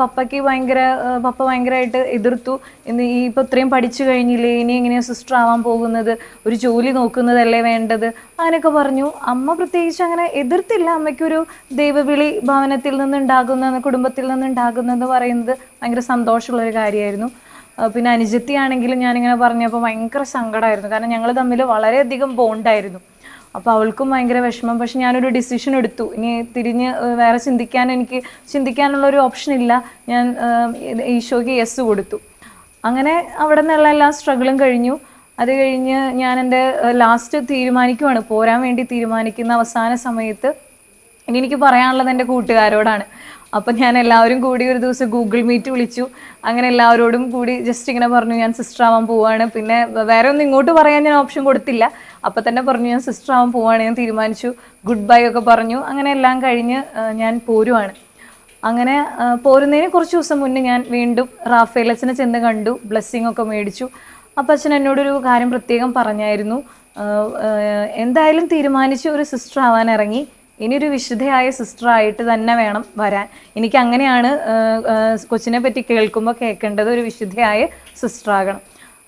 പപ്പയ്ക്ക് ഭയങ്കര പപ്പ ഭയങ്കരമായിട്ട് എതിർത്തു. ഇന്ന് ഈ ഇപ്പോൾ ഇത്രയും പഠിച്ചു കഴിഞ്ഞില്ലേ ഇനി എങ്ങനെയാണ് സിസ്റ്റർ ആവാൻ പോകുന്നത്? ഒരു ജോലി നോക്കുന്നതല്ലേ വേണ്ടത്? അങ്ങനെയൊക്കെ പറഞ്ഞു. അമ്മ പ്രത്യേകിച്ച് അങ്ങനെ എതിർത്തില്ല. അമ്മയ്ക്കൊരു ദൈവവിളി ഭവനത്തിൽ നിന്നുണ്ടാകുന്ന കുടുംബത്തിൽ നിന്നുണ്ടാകുന്നത് പറയുന്നത് ഭയങ്കര സന്തോഷമുള്ളൊരു കാര്യമായിരുന്നു. പിന്നെ അനുജത്തിയാണെങ്കിലും ഞാനിങ്ങനെ പറഞ്ഞപ്പോൾ ഭയങ്കര സങ്കടമായിരുന്നു കാരണം ഞങ്ങൾ തമ്മിൽ വളരെയധികം ബോണ്ടായിരുന്നു അപ്പോൾ അവൾക്കും ഭയങ്കര വിഷമം. പക്ഷെ ഞാനൊരു ഡിസിഷൻ എടുത്തു. ഇനി തിരിഞ്ഞ് വേറെ ചിന്തിക്കാൻ എനിക്ക് ചിന്തിക്കാനുള്ള ഒരു ഓപ്ഷൻ ഇല്ല. ഞാൻ ഈശോയ്ക്ക് യെസ് കൊടുത്തു. അങ്ങനെ അവിടെ നിന്നുള്ള എല്ലാ സ്ട്രഗിളും കഴിഞ്ഞു. അത് കഴിഞ്ഞ് ഞാൻ എന്റെ ലാസ്റ്റ് തീരുമാനിക്കുവാണ്. പോരാൻ വേണ്ടി തീരുമാനിക്കുന്ന അവസാന സമയത്ത് ഇനി എനിക്ക് പറയാനുള്ളത് എന്റെ കൂട്ടുകാരോടാണ്. അപ്പം ഞാൻ എല്ലാവരും കൂടി ഒരു ദിവസം ഗൂഗിൾ മീറ്റ് വിളിച്ചു. അങ്ങനെ എല്ലാവരോടും കൂടി ജസ്റ്റ് ഇങ്ങനെ പറഞ്ഞു ഞാൻ സിസ്റ്റർ ആവാൻ പോവാണ്. പിന്നെ വേറെ ഒന്നും ഇങ്ങോട്ട് പറയാൻ ഞാൻ ഓപ്ഷൻ കൊടുത്തില്ല. അപ്പം തന്നെ പറഞ്ഞു ഞാൻ സിസ്റ്റർ ആവാൻ പോവാണ്. ഞാൻ തീരുമാനിച്ചു. ഗുഡ് ബൈ ഒക്കെ പറഞ്ഞു. അങ്ങനെ എല്ലാം കഴിഞ്ഞ് ഞാൻ പോരുവാണ്. അങ്ങനെ പോരുന്നതിന് കുറച്ച് ദിവസം മുന്നേ ഞാൻ വീണ്ടും റാഫേൽ അച്ഛനെ ചെന്ന് കണ്ടു. ബ്ലെസ്സിങ് ഒക്കെ മേടിച്ചു. അപ്പം അച്ഛൻ എന്നോടൊരു കാര്യം പ്രത്യേകം പറഞ്ഞായിരുന്നു. എന്തായാലും തീരുമാനിച്ച് ഒരു സിസ്റ്റർ ആവാൻ ഇറങ്ങി. ഇനിയൊരു വിശുദ്ധയായ സിസ്റ്റർ ആയിട്ട് തന്നെ വേണം വരാൻ. എനിക്ക് അങ്ങനെയാണ് കൊച്ചിനെ പറ്റി കേൾക്കുമ്പോൾ കേൾക്കേണ്ടത് ഒരു വിശുദ്ധയായ സിസ്റ്റർ ആകണം.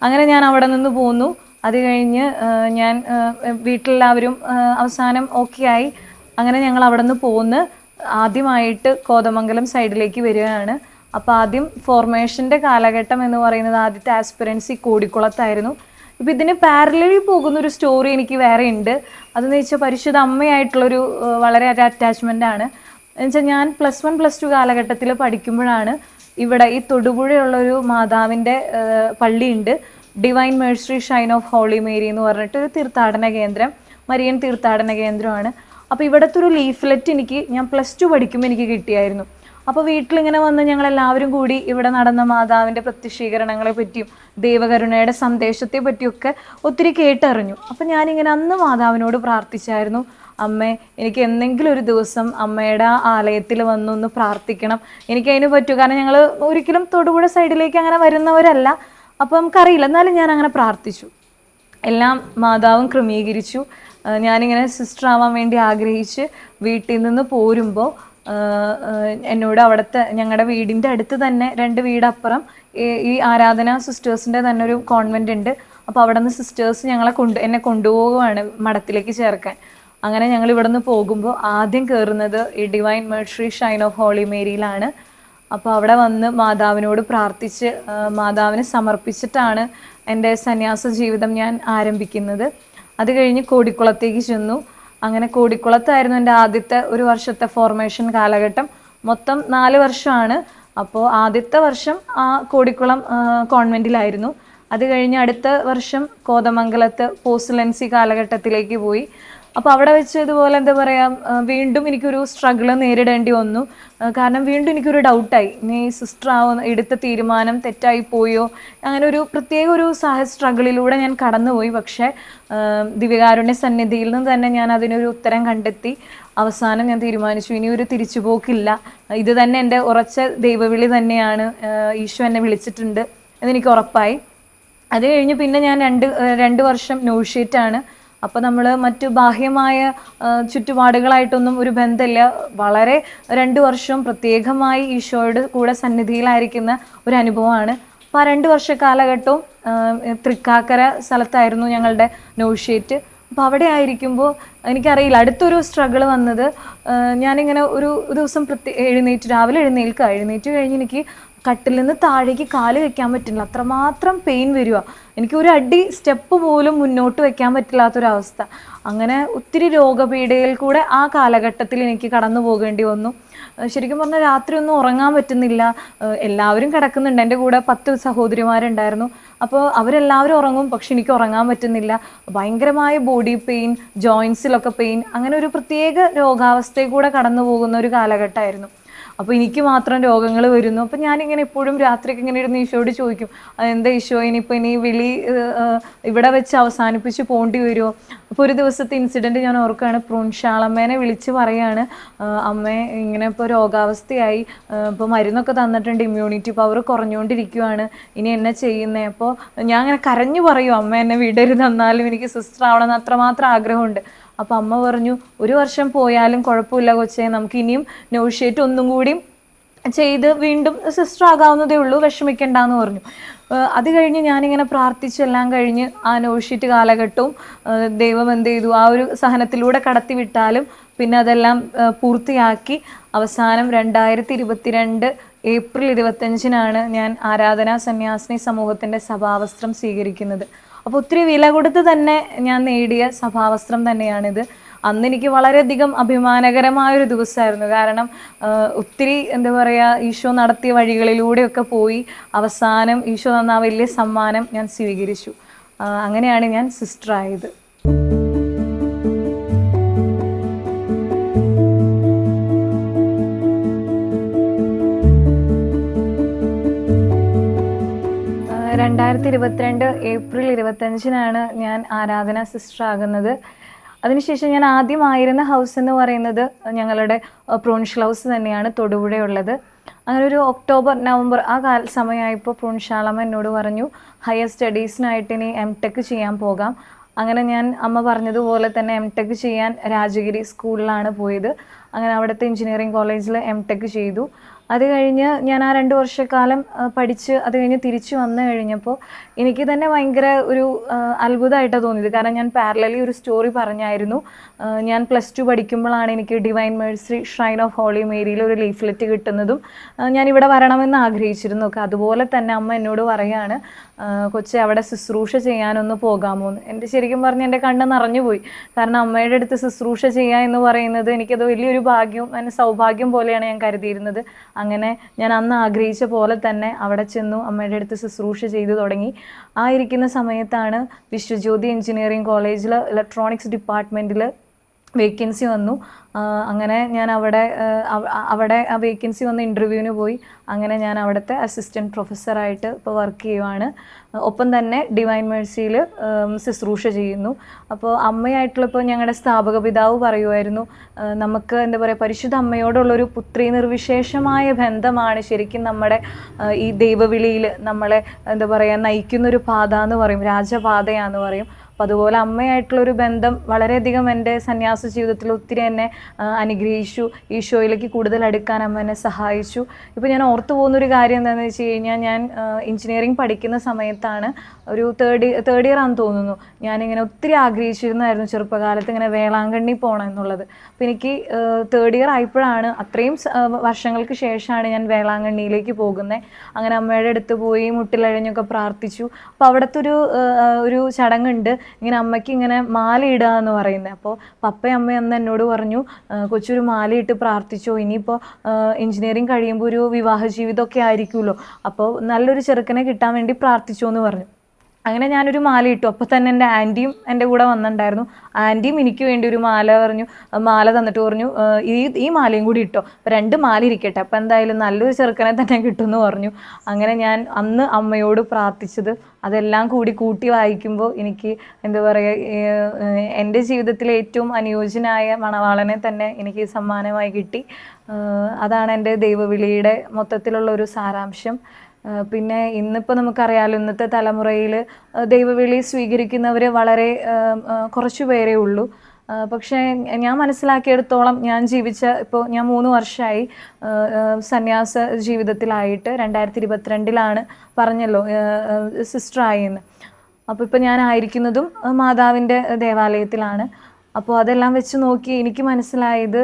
അങ്ങനെ ഞാൻ അവിടെ നിന്ന് പോന്നു. അത് കഴിഞ്ഞ് ഞാൻ വീട്ടിലെല്ലാവരും അവസാനം ഓക്കെ ആയി. അങ്ങനെ ഞങ്ങൾ അവിടെ നിന്ന് പോന്ന് ആദ്യമായിട്ട് കോതമംഗലം സൈഡിലേക്ക് വരികയാണ്. അപ്പോൾ ആദ്യം ഫോർമേഷന്റെ കാലഘട്ടം എന്ന് പറയുന്നത് ആദ്യത്തെ ആസ്പിറൻസി കോടിക്കുളത്തായിരുന്നു. ഇപ്പം ഇതിന് പാരലി പോകുന്ന ഒരു സ്റ്റോറി എനിക്ക് വേറെ ഉണ്ട്. അതെന്ന് വെച്ചാൽ പരിശുദ്ധ അമ്മയായിട്ടുള്ളൊരു വളരെ ഒരു അറ്റാച്ച്മെന്റ് ആണ്. എന്നുവെച്ചാൽ ഞാൻ പ്ലസ് വൺ പ്ലസ് ടു കാലഘട്ടത്തിൽ പഠിക്കുമ്പോഴാണ് ഇവിടെ ഈ തൊടുപുഴയുള്ളൊരു മാതാവിന്റെ പള്ളിയുണ്ട്. Divine mercy shrine of holy Mary എന്ന് പറഞ്ഞിട്ട് ഒരു തീർത്ഥാടന കേന്ദ്രം മരിയൻ തീർത്ഥാടന കേന്ദ്രമാണ്. അപ്പോൾ ഇവിടുത്തെ ഒരു ലീഫ്ലെറ്റ് എനിക്ക് ഞാൻ പ്ലസ് ടു പഠിക്കുമ്പോൾ എനിക്ക് കിട്ടിയായിരുന്നു. അപ്പോൾ വീട്ടിലിങ്ങനെ വന്ന് ഞങ്ങൾ എല്ലാവരും കൂടി ഇവിടെ നടന്ന മാതാവിന്റെ പ്രത്യക്ഷീകരണങ്ങളെ പറ്റിയും ദൈവകരുണയുടെ സന്ദേശത്തെ പറ്റിയൊക്കെ ഒത്തിരി കേട്ടറിഞ്ഞു. അപ്പൊ ഞാനിങ്ങനെ അന്ന് മാതാവിനോട് പ്രാർത്ഥിച്ചായിരുന്നു അമ്മേ എനിക്ക് എന്തെങ്കിലും ഒരു ദിവസം അമ്മയുടെ ആലയത്തിൽ വന്നൊന്ന് പ്രാർത്ഥിക്കണം. എനിക്ക് അതിന് പറ്റൂ. കാരണം ഞങ്ങൾ ഒരിക്കലും തൊടുപുഴ സൈഡിലേക്ക് അങ്ങനെ വരുന്നവരല്ല. അപ്പോൾ നമുക്കറിയില്ല. എന്നാലും ഞാൻ അങ്ങനെ പ്രാർത്ഥിച്ചു. എല്ലാം മാതാവും ക്രമീകരിച്ചു. ഞാനിങ്ങനെ സിസ്റ്റർ ആവാൻ വേണ്ടി ആഗ്രഹിച്ച് വീട്ടിൽ നിന്ന് പോരുമ്പോൾ എന്നോട് അവിടുത്തെ ഞങ്ങളുടെ വീടിന്റെ അടുത്ത് തന്നെ രണ്ട് വീടപ്പുറം. ഈ- ആരാധന സിസ്റ്റേഴ്സിന്റെ തന്നെ ഒരു കോൺവെന്റ് ഉണ്ട് അപ്പോൾ അവിടെ നിന്ന് സിസ്റ്റേഴ്സ് ഞങ്ങളെ കൊണ്ട് എന്നെ കൊണ്ടുപോവുകയാണ് മഠത്തിലേക്ക് ചേർക്കാൻ. അങ്ങനെ ഞങ്ങൾ ഇവിടെ നിന്ന് പോകുമ്പോൾ ആദ്യം കയറുന്നത് ഈ divine mercy shrine of holy മേരിയിലാണ് അപ്പോൾ അവിടെ വന്ന് മാതാവിനോട് പ്രാർത്ഥിച്ച് മാതാവിനെ സമർപ്പിച്ചിട്ടാണ് എന്റെ സന്യാസ ജീവിതം ഞാൻ ആരംഭിക്കുന്നത്. അത് കഴിഞ്ഞ് കോടിക്കുളത്തേക്ക് ചെന്നു. അങ്ങനെ കോടിക്കുളത്തായിരുന്നു എന്റെ ആദ്യത്തെ ഒരു വർഷത്തെ ഫോർമേഷൻ കാലഘട്ടം. മൊത്തം നാല് വർഷമാണ്. അപ്പോൾ ആദ്യത്തെ വർഷം ആ കോടിക്കുളം കോൺവെന്റിലായിരുന്നു അത് കഴിഞ്ഞ് അടുത്ത വർഷം കോതമംഗലത്ത് പോസ്റ്റലൻസി കാലഘട്ടത്തിലേക്ക് പോയി. അപ്പോൾ അവിടെ വെച്ച് ഇതുപോലെ എന്താ പറയുക വീണ്ടും എനിക്കൊരു സ്ട്രഗിൾ നേരിടേണ്ടി വന്നു. കാരണം വീണ്ടും എനിക്കൊരു ഡൗട്ടായി നീ സിസ്റ്റർ ആവുന്ന എടുത്ത തീരുമാനം തെറ്റായി പോയോ? അങ്ങനെ ഒരു പ്രത്യേക ഒരു സഹ സ്ട്രഗിളിലൂടെ ഞാൻ കടന്നുപോയി. പക്ഷേ ദിവ്യകാരുണ്യ സന്നിധിയിൽ നിന്ന് തന്നെ ഞാൻ അതിനൊരു ഉത്തരം കണ്ടെത്തി. അവസാനം ഞാൻ തീരുമാനിച്ചു ഇനി ഒരു തിരിച്ചുപോക്കില്ല. ഇത് തന്നെ എന്റെ ഉറച്ച ദൈവവിളി തന്നെയാണ്. ഈശോ എന്നെ വിളിച്ചിട്ടുണ്ട്. എന്നെനിക്ക് ഉറപ്പായി. അത് കഴിഞ്ഞ് പിന്നെ ഞാൻ രണ്ട് രണ്ട് വർഷം നോഷ്യേറ്റാണ് അപ്പോൾ നമ്മൾ മറ്റു ബാഹ്യമായ ചുറ്റുപാടുകളായിട്ടൊന്നും ഒരു ബന്ധമില്ല. വളരെ രണ്ട് വർഷം പ്രത്യേകമായി ഈശോയുടെ കൂടെ സന്നിധിയിലായിരിക്കുന്ന ഒരു അനുഭവമാണ്. അപ്പോൾ ആ രണ്ട് വർഷ കാലഘട്ടവും തൃക്കാക്കര സ്ഥലത്തായിരുന്നു ഞങ്ങളുടെ നോഷ്യേറ്റ്. അപ്പോൾ അവിടെ ആയിരിക്കുമ്പോൾ എനിക്കറിയില്ല അടുത്തൊരു സ്ട്രഗിൾ വന്നത് ഞാനിങ്ങനെ ഒരു ദിവസം പ്രത്യേ എഴുന്നേറ്റ് രാവിലെ എഴുന്നേൽക്കുക എഴുന്നേറ്റ് കഴിഞ്ഞ് എനിക്ക് കട്ടിൽ നിന്ന് താഴേക്ക് കാൽ വെക്കാൻ പറ്റില്ല. അത്രമാത്രം പെയിൻ വരിക എനിക്ക് ഒരു അടി സ്റ്റെപ്പ് പോലും മുന്നോട്ട് വെക്കാൻ പറ്റില്ലാത്തൊരവസ്ഥ. അങ്ങനെ ഒത്തിരി രോഗപീഠയിൽ കൂടെ ആ കാലഘട്ടത്തിൽ എനിക്ക് കടന്നു പോകേണ്ടി വന്നു. ശരിക്കും പറഞ്ഞാൽ രാത്രി ഒന്നും ഉറങ്ങാൻ പറ്റുന്നില്ല. എല്ലാവരും കിടക്കുന്നുണ്ട്. എന്റെ കൂടെ പത്ത് സഹോദരിമാരുണ്ടായിരുന്നു. അപ്പോൾ അവരെല്ലാവരും ഉറങ്ങും. പക്ഷെ എനിക്ക് ഉറങ്ങാൻ പറ്റുന്നില്ല. ഭയങ്കരമായ ബോഡി പെയിൻ ജോയിൻസിലൊക്കെ പെയിൻ അങ്ങനെ ഒരു പ്രത്യേക രോഗാവസ്ഥയിൽ കൂടെ കടന്നു പോകുന്ന ഒരു കാലഘട്ടമായിരുന്നു. അപ്പോൾ എനിക്ക് മാത്രം രോഗങ്ങൾ വരുന്നു. അപ്പോൾ ഞാനിങ്ങനെ എപ്പോഴും രാത്രിയൊക്കെ ഇങ്ങനെ ഇരുന്ന് ഈശോയോട് ചോദിക്കും എന്താ ഈശോ ഇനിയിപ്പോൾ ഇനി വിളി ഇവിടെ വെച്ച് അവസാനിപ്പിച്ച് പോണ്ടി വരുമോ അപ്പോൾ ഒരു ദിവസത്തെ ഇൻസിഡന്റ് ഞാൻ ഓർക്കുകയാണ് പ്രൂൺഷാളമ്മേനെ വിളിച്ച് പറയാണ് അമ്മേ ഇങ്ങനെ ഇപ്പൊ രോഗാവസ്ഥയായി ഇപ്പൊ മരുന്നൊക്കെ തന്നിട്ടുണ്ട് ഇമ്മ്യൂണിറ്റി പവർ കുറഞ്ഞുകൊണ്ടിരിക്കുവാണ് ഇനി എന്നെ ചെയ്യുന്നത് അപ്പോൾ ഞാൻ അങ്ങനെ കരഞ്ഞു പറയും അമ്മ എന്നെ വിടരുത് എന്നാലും എനിക്ക് സിസ്റ്റർ ആവണമെന്ന് അത്രമാത്രം ആഗ്രഹമുണ്ട്. അപ്പോൾ അമ്മ പറഞ്ഞു ഒരു വർഷം പോയാലും കുഴപ്പമില്ല കൊച്ചേ നമുക്ക് ഇനിയും നോഷ്യേറ്റ് ഒന്നും കൂടി ചെയ്ത് വീണ്ടും സിസ്റ്റർ ആകാവുന്നതേ ഉള്ളൂ വിഷമിക്കണ്ടെന്ന് പറഞ്ഞു. ഏഹ് അത് കഴിഞ്ഞ് ഞാനിങ്ങനെ പ്രാർത്ഥിച്ചെല്ലാം കഴിഞ്ഞ് ആ നോഷീറ്റ് കാലഘട്ടവും ദൈവം എന്ത് ചെയ്തു? ആ ഒരു സഹനത്തിലൂടെ കടത്തി വിട്ടാലും പിന്നെ അതെല്ലാം പൂർത്തിയാക്കി അവസാനം രണ്ടായിരത്തി ഇരുപത്തിരണ്ട് ഏപ്രിൽ ഇരുപത്തഞ്ചിനാണ് ഞാൻ ആരാധനാ സന്യാസിനി സമൂഹത്തിന്റെ സഭാവസ്ത്രം സ്വീകരിക്കുന്നത്. അപ്പോൾ ഒത്തിരി വില കൊടുത്ത് തന്നെ ഞാൻ നേടിയ സഭാവസ്ത്രം തന്നെയാണിത്. അന്ന് എനിക്ക് വളരെയധികം അഭിമാനകരമായൊരു ദിവസമായിരുന്നു. കാരണം ഒത്തിരി എന്താ പറയുക ഈശോ നടത്തിയ വഴികളിലൂടെയൊക്കെ പോയി അവസാനം ഈശോ തന്ന ആ വലിയ സമ്മാനം ഞാൻ സ്വീകരിച്ചു. അങ്ങനെയാണ് ഞാൻ സിസ്റ്റർ രണ്ടായിരത്തി ഇരുപത്തിരണ്ട് ഏപ്രിൽ ഇരുപത്തഞ്ചിനാണ് ഞാൻ ആരാധന സിസ്റ്റർ ആകുന്നത്. അതിനുശേഷം ഞാൻ ആദ്യമായിരുന്ന ഹൗസ് എന്ന് പറയുന്നത് ഞങ്ങളുടെ പ്രോൺഷൽ ഹൗസ് തന്നെയാണ് തൊടുപുഴയുള്ളത്. അങ്ങനെ ഒരു ഒക്ടോബർ നവംബർ ആ കാല സമയമായപ്പോൾ പ്രൂൺഷാളമ്മ എന്നോട് പറഞ്ഞു ഹയർ സ്റ്റഡീസിനായിട്ട് ഇനി എം ടെക് ചെയ്യാൻ പോകാം. അങ്ങനെ ഞാൻ അമ്മ പറഞ്ഞതുപോലെ തന്നെ എം ടെക് ചെയ്യാൻ രാജഗിരി സ്കൂളിലാണ് പോയത്. അങ്ങനെ അവിടുത്തെ എഞ്ചിനീയറിംഗ് കോളേജിൽ എം ടെക് ചെയ്തു. അത് കഴിഞ്ഞ് ഞാൻ ആ രണ്ട് വർഷക്കാലം പഠിച്ച് അത് കഴിഞ്ഞ് തിരിച്ചു വന്നു കഴിഞ്ഞപ്പോൾ എനിക്ക് തന്നെ ഭയങ്കര ഒരു അത്ഭുതമായിട്ടാണ് തോന്നിയത്. കാരണം ഞാൻ പാരലലി ഒരു സ്റ്റോറി പറഞ്ഞായിരുന്നു. ഞാൻ പ്ലസ് ടു പഠിക്കുമ്പോഴാണ് എനിക്ക് divine mercy shrine of holy മേരിയിൽ ഒരു ലീഫ്ലെറ്റ് കിട്ടുന്നതും ഞാൻ ഇവിടെ വരണമെന്ന് ആഗ്രഹിച്ചിരുന്നു. ഒക്കെ അതുപോലെ തന്നെ അമ്മ എന്നോട് പറയാണ് കൊച്ചെ അവിടെ ശുശ്രൂഷ ചെയ്യാനൊന്ന് പോകാമോ? എന്ന്. എന്റെ ശരിക്കും പറഞ്ഞ് എന്റെ കണ്ണ് നിറഞ്ഞുപോയി കാരണം അമ്മയുടെ അടുത്ത് ശുശ്രൂഷ ചെയ്യുക എന്ന് പറയുന്നത് എനിക്കത് വലിയൊരു ഭാഗ്യവും എന്റെ സൗഭാഗ്യം പോലെയാണ് ഞാൻ കരുതിയിരുന്നത്. അങ്ങനെ ഞാൻ അന്ന് ആഗ്രഹിച്ച പോലെ തന്നെ അവിടെ ചെന്നു അമ്മയുടെ അടുത്ത് ശുശ്രൂഷ ചെയ്തു തുടങ്ങി. ആ ഇരിക്കുന്ന സമയത്താണ് വിശ്വജ്യോതി എഞ്ചിനീയറിംഗ് കോളേജിൽ ഇലക്ട്രോണിക്സ് ഡിപ്പാർട്ട്മെന്റിൽ വേക്കൻസി വന്നു. അങ്ങനെ ഞാൻ അവിടെ അവിടെ ആ വേക്കൻസി വന്ന് ഇന്റർവ്യൂവിന് പോയി. അങ്ങനെ ഞാൻ അവിടുത്തെ അസിസ്റ്റന്റ് പ്രൊഫസറായിട്ട് ഇപ്പോൾ വർക്ക് ചെയ്യുവാണ്. ഒപ്പം തന്നെ ഡിവൈൻ മേഴ്സിയിൽ ശുശ്രൂഷ ചെയ്യുന്നു. അപ്പോൾ അമ്മയായിട്ടുള്ള ഇപ്പോൾ ഞങ്ങളുടെ സ്ഥാപക പിതാവ് പറയുമായിരുന്നു നമുക്ക് എന്താ പറയുക പരിശുദ്ധ അമ്മയോടുള്ളൊരു പുത്രി നിർവിശേഷമായ ബന്ധമാണ് ശരിക്കും നമ്മുടെ ഈ ദൈവവിളിയിൽ നമ്മളെ എന്താ പറയുക നയിക്കുന്നൊരു പാത എന്ന് പറയും രാജപാതയാന്ന് പറയും. അപ്പം അതുപോലെ അമ്മയായിട്ടുള്ളൊരു ബന്ധം വളരെയധികം എന്റെ സന്യാസ ജീവിതത്തിൽ ഒത്തിരി എന്നെ അനുഗ്രഹിച്ചു. ഈശോയിലേക്ക് കൂടുതൽ അടുക്കാൻ അമ്മ എന്നെ സഹായിച്ചു. ഇപ്പോൾ ഞാൻ ഓർത്തു പോകുന്നൊരു കാര്യം എന്താണെന്ന് വെച്ച് കഴിഞ്ഞാൽ ഞാൻ എഞ്ചിനീയറിംഗ് പഠിക്കുന്ന സമയത്താണ് ഒരു തേർഡ് തേർഡ് ഇയർ ആണെന്ന് തോന്നുന്നു. ഞാനിങ്ങനെ ഒത്തിരി ആഗ്രഹിച്ചിരുന്നായിരുന്നു ചെറുപ്പകാലത്ത് ഇങ്ങനെ വേളാങ്കണ്ണി പോകണം എന്നുള്ളത്. അപ്പോൾ എനിക്ക് തേർഡ് ഇയർ ആയപ്പോഴാണ് അത്രയും വർഷങ്ങൾക്ക് ശേഷമാണ് ഞാൻ വേളാങ്കണ്ണിയിലേക്ക് പോകുന്നത് അങ്ങനെ അമ്മയുടെ അടുത്ത് പോയി മുട്ടിലഴഞ്ഞൊക്കെ പ്രാർത്ഥിച്ചു. അപ്പോൾ അവിടുത്തെ ഒരു ഒരു ചടങ്ങുണ്ട്. ഇങ്ങനെ അമ്മയ്ക്ക് ഇങ്ങനെ മാല എന്ന് പറയുന്നത് അപ്പോൾ പപ്പയും അമ്മയും അന്ന് എന്നോട് പറഞ്ഞു കൊച്ചൊരു മാലയിട്ട് പ്രാർത്ഥിച്ചോ. ഇനിയിപ്പോൾ എഞ്ചിനീയറിങ് കഴിയുമ്പോൾ ഒരു വിവാഹ ജീവിതമൊക്കെ ആയിരിക്കുമല്ലോ. അപ്പോൾ നല്ലൊരു ചെറുക്കനെ കിട്ടാൻ വേണ്ടി പ്രാർത്ഥിച്ചോ എന്ന് പറഞ്ഞു. അങ്ങനെ ഞാനൊരു മാല ഇട്ടു. അപ്പോൾ തന്നെ എന്റെ ആന്റിയും എന്റെ കൂടെ വന്നിട്ടുണ്ടായിരുന്നു. ആന്റിയും എനിക്ക് വേണ്ടി ഒരു മാല പറഞ്ഞു മാല തന്നിട്ട് പറഞ്ഞു ഈ ഈ മാലയും കൂടി ഇട്ടോ. അപ്പോൾ രണ്ട് മാല ഇരിക്കട്ടെ. അപ്പോൾ എന്തായാലും നല്ലൊരു ചെറുക്കനെ തന്നെ കിട്ടുമെന്ന് പറഞ്ഞു. അങ്ങനെ ഞാൻ അന്ന് അമ്മയോട് പ്രാർത്ഥിച്ചത് അതെല്ലാം കൂടി കൂട്ടി വായിക്കുമ്പോൾ എനിക്ക് എന്താ പറയുക എന്റെ ജീവിതത്തിലെ ഏറ്റവും അനുയോജ്യനായ മണവാളനെ തന്നെ എനിക്ക് സമ്മാനമായി കിട്ടി. അതാണ് എന്റെ ദൈവവിളിയുടെ മൊത്തത്തിലുള്ള ഒരു സാരാംശം. പിന്നെ ഇന്നിപ്പോൾ നമുക്കറിയാലോ ഇന്നത്തെ തലമുറയിൽ ദൈവവിളി സ്വീകരിക്കുന്നവർ വളരെ കുറച്ചു പേരേ ഉള്ളൂ. പക്ഷേ ഞാൻ മനസ്സിലാക്കിയെടുത്തോളം ഞാൻ ജീവിച്ച ഇപ്പോൾ ഞാൻ മൂന്ന് വർഷമായി സന്യാസ ജീവിതത്തിലായിട്ട് രണ്ടായിരത്തി ഇരുപത്തിരണ്ടിലാണ് പറഞ്ഞല്ലോ സിസ്റ്ററായി എന്ന് അപ്പോൾ ഇപ്പോൾ ആ, മാതാവിന്റെ ദേവാലയത്തിലാണ്. അപ്പോൾ അതെല്ലാം വെച്ച് നോക്കി എനിക്ക് മനസ്സിലായത്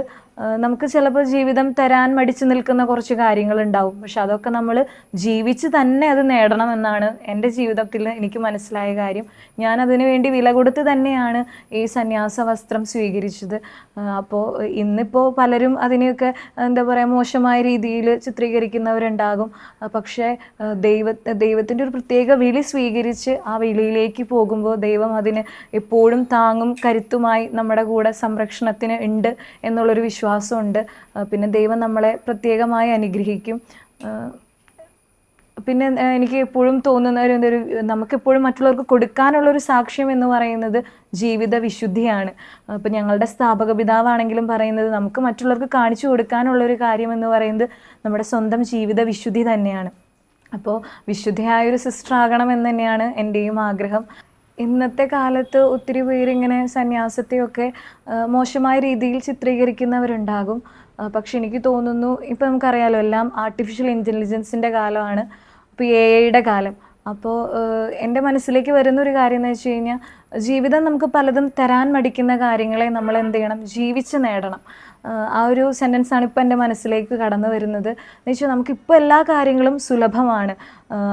നമുക്ക് ചിലപ്പോൾ ജീവിതം തരാൻ മടിച്ചു നിൽക്കുന്ന കുറച്ച് കാര്യങ്ങൾ ഉണ്ടാവും പക്ഷെ അതൊക്കെ നമ്മൾ ജീവിച്ച് തന്നെ അത് നേടണം എന്നാണ് എന്റെ ജീവിതത്തിൽ എനിക്ക് മനസ്സിലായ കാര്യം. ഞാൻ അതിനു വേണ്ടി വില കൊടുത്ത് തന്നെയാണ് ഈ സന്യാസ വസ്ത്രം സ്വീകരിച്ചത്. അപ്പോൾ ഇന്നിപ്പോൾ പലരും അതിനെയൊക്കെ എന്താ പറയുക മോശമായ രീതിയിൽ ചിത്രീകരിക്കുന്നവരുണ്ടാകും. പക്ഷേ ദൈവ ദൈവത്തിന്റെ ഒരു പ്രത്യേക വിളി സ്വീകരിച്ച് ആ വിളിയിലേക്ക് പോകുമ്പോൾ ദൈവം അതിന് എപ്പോഴും താങ്ങും കരുത്തുമായി നമ്മുടെ കൂടെ സംരക്ഷണത്തിന് ഉണ്ട് എന്നുള്ളൊരു വിശ്വാസമുണ്ട്. പിന്നെ ദൈവം നമ്മളെ പ്രത്യേകമായി അനുഗ്രഹിക്കും. പിന്നെ എനിക്ക് എപ്പോഴും തോന്നുന്ന ഒരു എന്തൊരു നമുക്കെപ്പോഴും മറ്റുള്ളവർക്ക് കൊടുക്കാനുള്ള ഒരു സാക്ഷ്യം എന്ന് പറയുന്നത് ജീവിത വിശുദ്ധിയാണ്. അപ്പം ഞങ്ങളുടെ സ്ഥാപക പിതാവാണെങ്കിലും പറയുന്നത് നമുക്ക് മറ്റുള്ളവർക്ക് കാണിച്ചു കൊടുക്കാനുള്ള ഒരു കാര്യം എന്ന് പറയുന്നത് നമ്മുടെ സ്വന്തം ജീവിത വിശുദ്ധി തന്നെയാണ്. അപ്പോൾ വിശുദ്ധിയായൊരു സിസ്റ്റർ ആകണം എന്ന് തന്നെയാണ് എന്റെയും ആഗ്രഹം. ഇന്നത്തെ കാലത്ത് ഒത്തിരി പേരിങ്ങനെ സന്യാസത്തെയൊക്കെ മോശമായ രീതിയിൽ ചിത്രീകരിക്കുന്നവരുണ്ടാകും. പക്ഷെ എനിക്ക് തോന്നുന്നു ഇപ്പം നമുക്കറിയാലോ എല്ലാം ആർട്ടിഫിഷ്യൽ ഇന്റലിജൻസിന്റെ കാലമാണ്. ഇപ്പോൾ എ ഐയുടെ കാലം. അപ്പോൾ എന്റെ മനസ്സിലേക്ക് വരുന്ന ഒരു കാര്യം എന്ന് വെച്ച് കഴിഞ്ഞാൽ ജീവിതം നമുക്ക് പലതും തരാൻ മടിക്കുന്ന കാര്യങ്ങളെ നമ്മൾ എന്ത് ചെയ്യണം? ജീവിച്ച് നേടണം. ആ ഒരു സെന്റൻസ് ആണ് ഇപ്പോൾ എന്റെ മനസ്സിലേക്ക് കടന്നു വരുന്നത്. എന്ന് വെച്ചാൽ നമുക്കിപ്പോൾ എല്ലാ കാര്യങ്ങളും സുലഭമാണ്.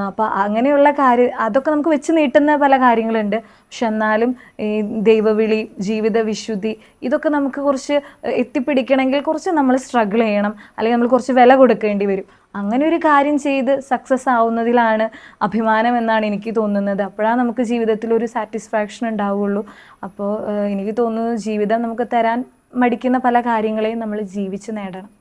അപ്പോൾ അങ്ങനെയുള്ള കാര്യം അതൊക്കെ നമുക്ക് വെച്ച് നീട്ടുന്ന പല കാര്യങ്ങളുണ്ട്. പക്ഷെ എന്നാലും ഈ ദൈവവിളി ജീവിത വിശുദ്ധി ഇതൊക്കെ നമുക്ക് കുറച്ച് എത്തിപ്പിടിക്കണമെങ്കിൽ കുറച്ച് നമ്മൾ സ്ട്രഗിൾ ചെയ്യണം. അല്ലെങ്കിൽ നമ്മൾ കുറച്ച് വില കൊടുക്കേണ്ടി വരും. അങ്ങനെ ഒരു കാര്യം ചെയ്ത് സക്സസ് ആവുന്നതിലാണ് അഭിമാനം എന്നാണ് എനിക്ക് തോന്നുന്നത്. അപ്പോഴാണ് നമുക്ക് ജീവിതത്തിൽ ഒരു സാറ്റിസ്ഫാക്ഷൻ ഉണ്ടാവുള്ളൂ. അപ്പോൾ എനിക്ക് തോന്നുന്നു ജീവിതം നമുക്ക് തരാൻ മടിക്കുന്ന പല കാര്യങ്ങളെയും നമ്മൾ ജീവിച്ച് നേടണം.